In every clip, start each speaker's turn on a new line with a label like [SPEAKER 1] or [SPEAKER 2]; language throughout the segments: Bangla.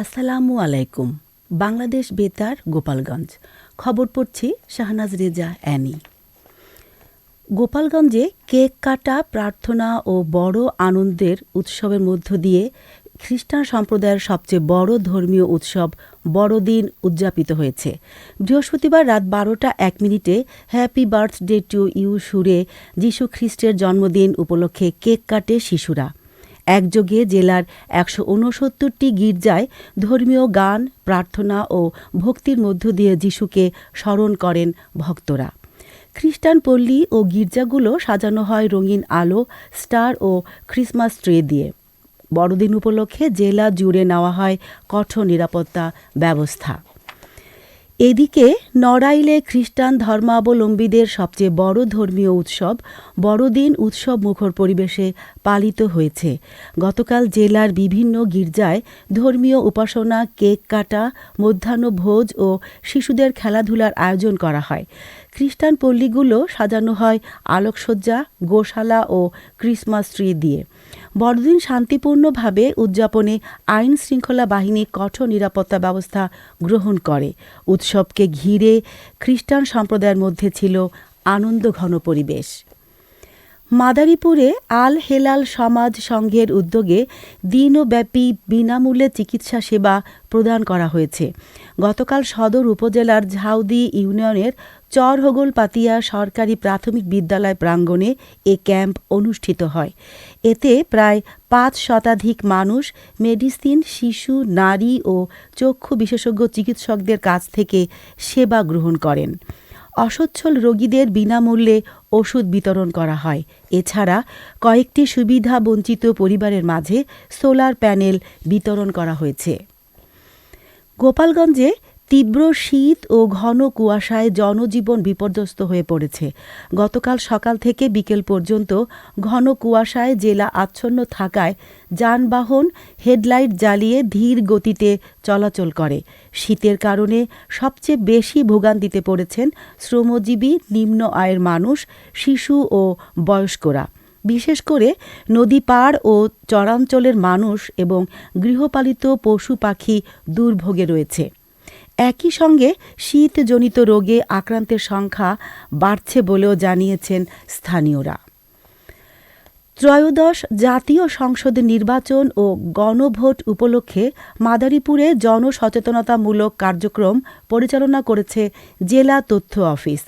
[SPEAKER 1] আসসালামু আলাইকুম। বাংলাদেশ বেতার, গোপালগঞ্জ। খবর পড়ছি শাহনাজ রেজা, অ্যানি। গোপালগঞ্জে কেক কাটা প্রার্থনা ও বড় আনন্দের উৎসবের মধ্য দিয়ে খ্রিস্টান সম্প্রদায়ের সবচেয়ে বড় ধর্মীয় উৎসব বড়দিন উদযাপিত হয়েছে। বৃহস্পতিবার রাত বারোটা এক মিনিটে হ্যাপি বার্থডে টু ইউ সুরে যীশু খ্রিস্টের জন্মদিন উপলক্ষে কেক কাটে শিশুরা। একযোগে জেলার একশো ঊনসত্তরটি গির্জায় ধর্মীয় গান, প্রার্থনা ও ভক্তির মধ্য দিয়ে যিশুকে স্মরণ করেন ভক্তরা। খ্রিস্টান পল্লী ও গির্জাগুলো সাজানো হয় রঙিন আলো, স্টার ও ক্রিসমাস ট্রে দিয়ে। বড়দিন উপলক্ষে জেলা জুড়ে নেওয়া হয় কঠোর নিরাপত্তা ব্যবস্থা। এদিকে নড়াইলে খ্রিস্টান ধর্মাবলম্বীদের সবচেয়ে বড় ধর্মীয় উৎসব বড়দিন উৎসব মুখর পরিবেশে পালিত হয়েছে। গতকাল জেলার বিভিন্ন গির্জায় ধর্মীয় উপাসনা, কেক কাটা মধ্যাহ্নভোজ ও শিশুদের খেলাধুলার আয়োজন করা হয়। খ্রিস্টান পল্লীগুলো সাজানো হয় আলোকসজ্জা, গোশালা ও ক্রিসমাস ট্রি দিয়ে। বড়দিন শান্তিপূর্ণভাবে উদযাপনে আইন শৃঙ্খলা বাহিনী কঠোর নিরাপত্তা ব্যবস্থা গ্রহণ করে। উৎসবকে ঘিরে খ্রিস্টান সম্প্রদায়ের মধ্যে ছিল আনন্দঘন পরিবেশ। মাদারীপুরে আল হেলাল সমাজ সংঘের উদ্যোগে দিনব্যাপী বিনামূল্যে চিকিৎসা সেবা প্রদান করা হয়েছে। গতকাল সদর উপজেলার ঝাউদি ইউনিয়নের চরহগোল পাতিয়া সরকারি প্রাথমিক বিদ্যালয় প্রাঙ্গণে এ ক্যাম্প অনুষ্ঠিত হয়। এতে প্রায় পাঁচ শতাধিক মানুষ, মেডিসিন, শিশু, নারী ও চক্ষু বিশেষজ্ঞ চিকিৎসকদের কাছ থেকে সেবা গ্রহণ করেন। অসচ্ছল রোগীদের বিনামূল্যে ওষুধ বিতরণ করা হয়। এছাড়া কয়েকটি সুবিধা বঞ্চিত পরিবারের মাঝে সোলার প্যানেল বিতরণ করা হয়েছে। গোপালগঞ্জে তীব্র শীত ও ঘন কুয়াশায় জনজীবন বিপর্যস্ত হয়ে পড়েছে। গতকাল সকাল থেকে বিকেল পর্যন্ত ঘন কুয়াশায় জেলা আচ্ছন্ন থাকায় যানবাহন হেডলাইট জ্বালিয়ে ধীর গতিতে চলাচল করে। শীতের কারণে সবচেয়ে বেশি ভোগান্তিতে পড়েছেন শ্রমজীবী, নিম্ন আয়ের মানুষ, শিশু ও বয়স্করা। বিশেষ করে নদী পাড় ও চরাঞ্চলের মানুষ এবং গৃহপালিত পশু পাখি দুর্ভোগে রয়েছে। একই সঙ্গে শীতজনিত রোগে আক্রান্তের সংখ্যা বাড়ছে বলেও জানিয়েছেন স্থানীয়রা। ত্রয়োদশ জাতীয় সংসদ নির্বাচন ও গণভোট উপলক্ষে মাদারীপুরে জনসচেতনতামূলক কার্যক্রম পরিচালনা করেছে জেলা তথ্য অফিস।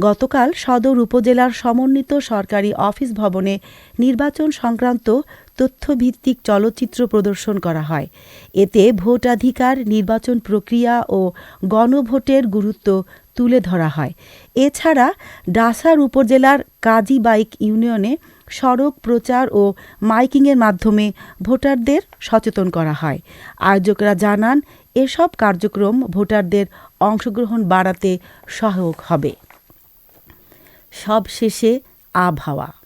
[SPEAKER 1] গতকাল সদর উপজেলার সমন্বিত সরকারি অফিস ভবনে নির্বাচন সংক্রান্ত তথ্যভিত্তিক চলচ্চিত্র প্রদর্শন করা হয়। এতে ভোটাধিকার নির্বাচন প্রক্রিয়া ও গণভোটের গুরুত্ব তুলে ধরা হয়। এছাড়া ডাসার উপজেলার কাজীবাইক ইউনিয়নে সড়ক প্রচার ও মাইকিংয়ের মাধ্যমে ভোটারদের সচেতন করা হয়। আয়োজকরা জানান, এসব কার্যক্রম ভোটারদের অংশগ্রহণ বাড়াতে সহায়ক হবে। সবশেষে আবহাওয়া।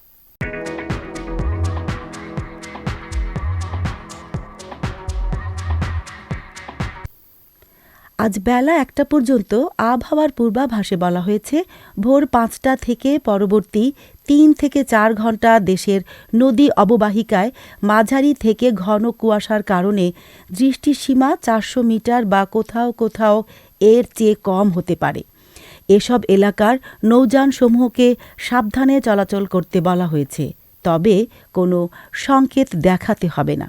[SPEAKER 1] আজ বেলা একটা পর্যন্ত আবহাওয়ার পূর্বাভাসে বলা হয়েছে, ভোর পাঁচটা থেকে পরবর্তী তিন থেকে চার ঘণ্টা দেশের নদী অববাহিকায় মাঝারি থেকে ঘন কুয়াশার কারণে দৃষ্টিসীমা চারশো মিটার বা কোথাও কোথাও এর চেয়ে কম হতে পারে। এসব এলাকার নৌযানসমূহকে সাবধানে চলাচল করতে বলা হয়েছে, তবে কোনো সংকেত দেখাতে হবে না।